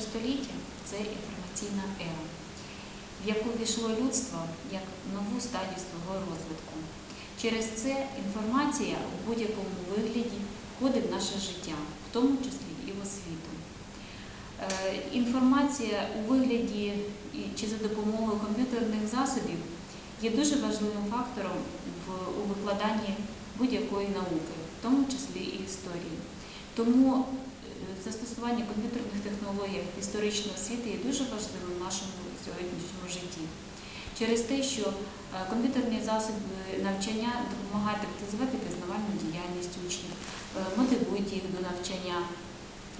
століття це інформаційна ера, в яку війшло людство як нову стадію свого розвитку. Через це інформація у будь-якому вигляді входить в наше життя, в тому числі і в освіту. Е, інформація у вигляді чи за допомогою комп'ютерних засобів є дуже важливим фактором у викладанні будь-якої науки, в тому числі і історії. Тому застосування комп'ютерних технологій в історичній освіті є дуже важливим в нашому сьогоднішньому житті. Через те, що е, комп'ютерні засоби навчання допомагають активізувати пізнавальну діяльність учнів, е, мотивують їх до навчання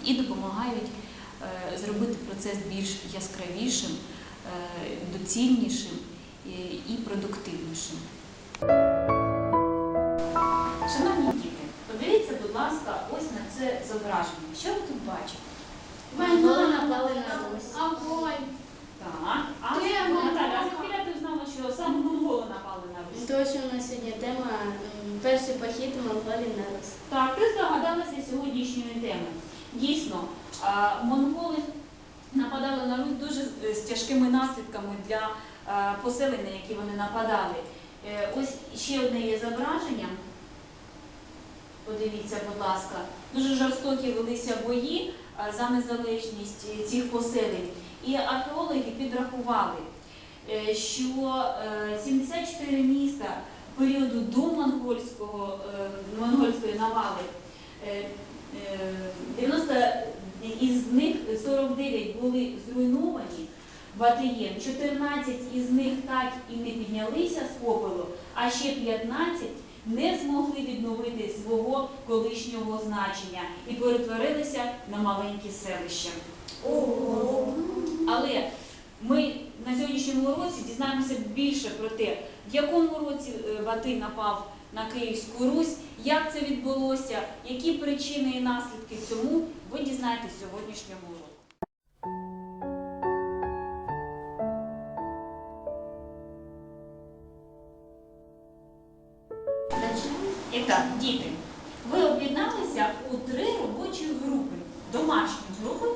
і допомагають е, зробити процес більш яскравішим, доцільнішим і продуктивнішим. Будь ласка, ось на це зображення. Що ви тут бачите? Монголи напали на Русь. Огонь. Так, а Де Наталя, а монголи? ти знала, що саме монголи напали на Русь? Що у нас сьогодні тема м, перший похід монголів на Русь. Так, ти здогадалася сьогоднішньої теми. Дійсно, а, монголи нападали на Русь дуже з- з тяжкими наслідками для а, поселень, які вони нападали. Е, Ось ще одне є зображення. Подивіться, будь ласка, дуже жорстокі велися бої за незалежність е, цих поселень. І археологи підрахували, е, що е, 74 міста періоду до монгольського, е, монгольської навали, е, е, 90 із них 49 були зруйновані батиєм, 14 із них так і не піднялися з попелу, а ще 15 не змогли відновити свого колишнього значення і перетворилися на маленькі селища. Але ми на сьогоднішньому році дізнаємося більше про те, в якому році е, Батий напав на Київську Русь, як це відбулося, які причини і наслідки цьому ви дізнаєтесь в сьогоднішньому так, діти, ви об'єдналися у три робочі групи, домашні групи.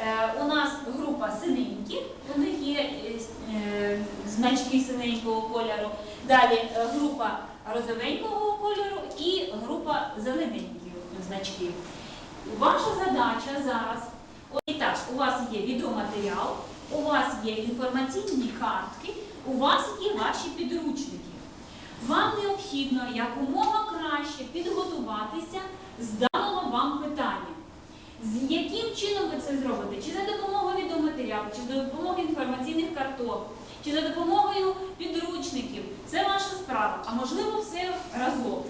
Е, у нас група синенькі, у них є е, е, значки синенького кольору. Далі група розовенького кольору і група зелененьких значків. Ваша задача зараз. І так, у вас є відеоматеріал, у вас є інформаційні картки, у вас є ваші підручники. Вам необхідно якомога краще підготуватися даного вам питання. З яким чином ви це зробите? Чи за допомогою відеоматеріалу, чи за допомогою інформаційних карток, чи за допомогою підручників? Це ваша справа, а можливо все разом.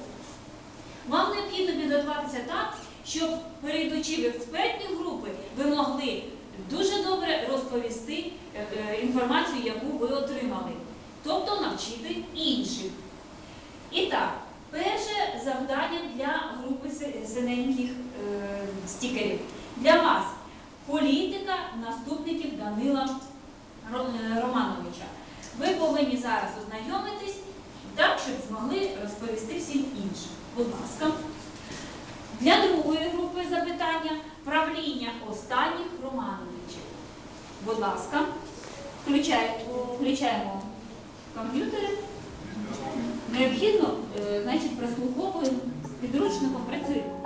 Вам необхідно підготуватися так, щоб перейдучи в експертні групи, ви могли дуже добре розповісти е, е, інформацію, яку ви отримали, тобто навчити інших. І так, завдання для групи си- синеньких е, стікерів. Для вас політика наступників Данила е, Романовича. Ви повинні зараз ознайомитись так, щоб змогли розповісти всім іншим. Будь ласка. Для другої групи запитання правління останніх Романовичів. Будь ласка, включаємо, включаємо комп'ютери. Необхідно, е, значить, прослуховуємо з підручником працюємо.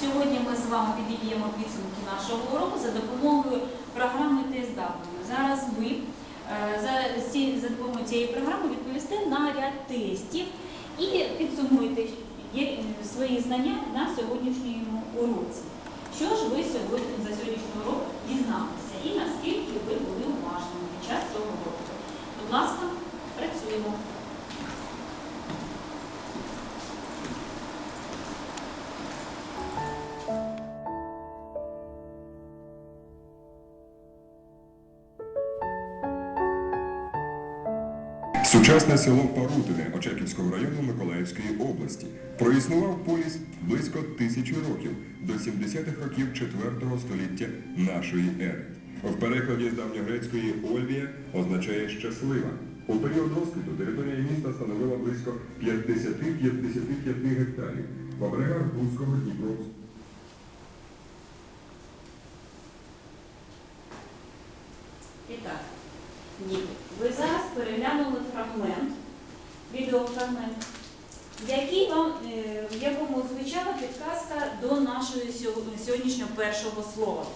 Сьогодні ми з вами підіб'ємо підсумки нашого уроку за допомогою програми ТСW. Зараз ви е, за, допомогою цієї програми відповісте на ряд тестів і підсумуєте е, свої знання на сьогоднішньому уроці. Що ж ви сьогодні за сьогоднішній урок дізналися і наскільки ви були уважними під час цього уроку? Будь ласка, працюємо. Сучасне село Парутине Очаківського району Миколаївської області проіснував поліс близько тисячі років до 70-х років 4 століття нашої ери. В перекладі з давньогрецької Ольвія означає щаслива. У період розквіту територія міста становила близько 50-55 гектарів. По берегах Бузького Дніпро І діти, ви зараз переглянули фрагмент, відеофрагмент, е, в якому звучала підказка до нашого сьогоднішнього першого слова.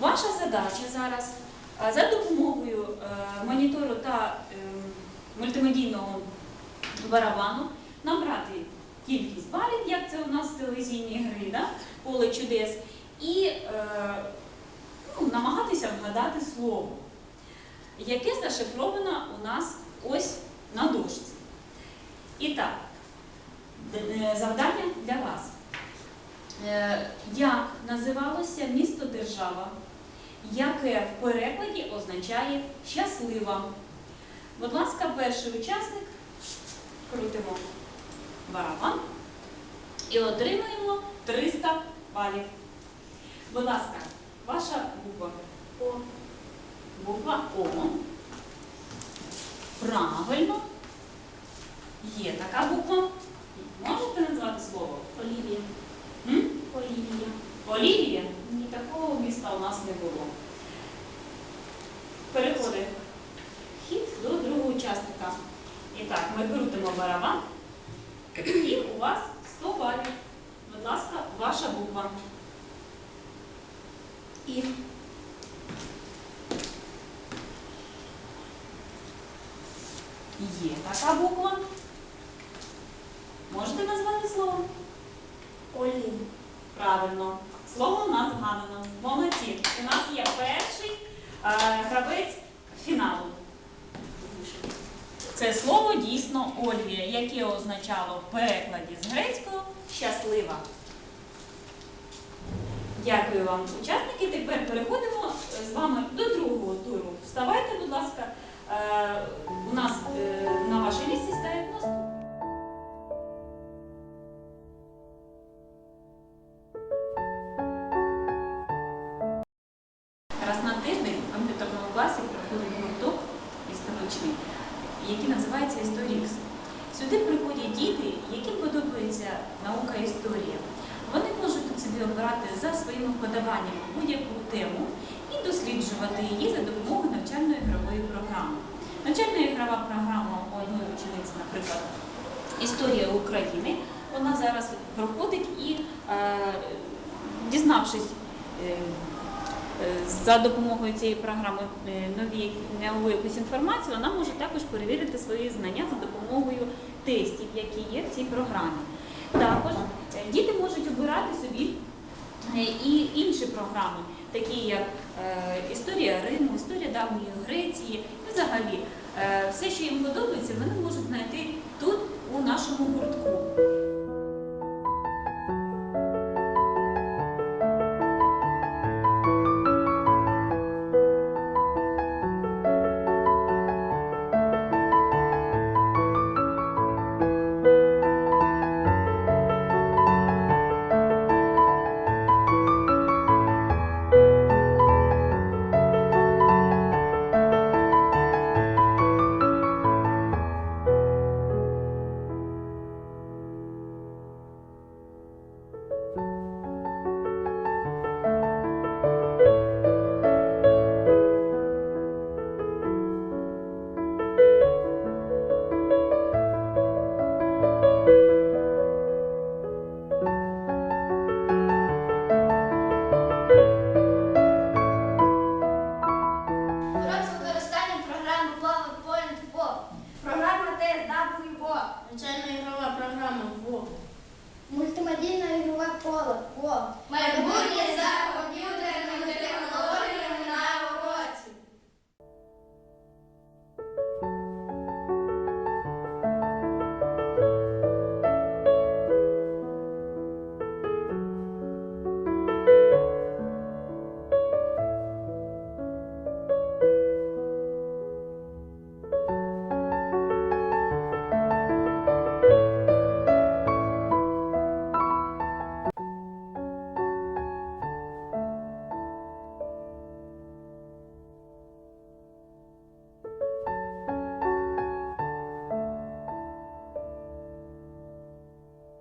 Ваша задача зараз е, за допомогою е, монітору та мультимедійного барабану набрати кількість балів, як це у нас в телевізійній да? поле чудес, і ну, намагатися вгадати слово, яке зашифровано у нас ось на дошці. І так, е, завдання для вас. Е, Як називалося місто держава, яке в перекладі означає щаслива? Будь ласка, перший учасник крутимо барабан і отримуємо 300 балів. Будь ласка, ваша буква. Буква О. Правильно. Є така буква. Можете назвати слово? Олівія. М? Олівія. Олівія? Ні, такого міста у нас не було. Переходить хід до другого учасника. І так, ми крутимо барабан. І у вас 100 балів. Будь ласка, ваша буква. І. Є така буква. Можете назвати слово? Олів. Правильно. Слово у нас згадано. Молодці. У нас є перший е, гравець фіналу. Це слово дійсно Ольвія, яке означало в перекладі з грецького щаслива. Дякую вам, учасники. Тепер переходимо з вами до другого туру. Вставайте, будь ласка. Е, у нас е, на вашій місці стоять нас. Раз на тиждень в комп'ютерному класі проходить гурток історичний, який називається Історікс. Сюди приходять діти, яким подобається наука історія. Вони можуть тут собі обирати за своїми вподобаннями будь-яку тему досліджувати її за допомогою навчальної ігрової програми. Навчальна ігрова програма у одної учениці, наприклад, Історія України. Вона зараз проходить і, е, дізнавшись е, Е, за допомогою цієї програми нові якусь інформацію, вона може також перевірити свої знання за допомогою тестів, які є в цій програмі. Також діти можуть обирати собі і інші програми, такі як е, історія Риму, історія давньої Греції, і взагалі е, все, що їм подобається, вони можуть знайти тут, у нашому гуртку.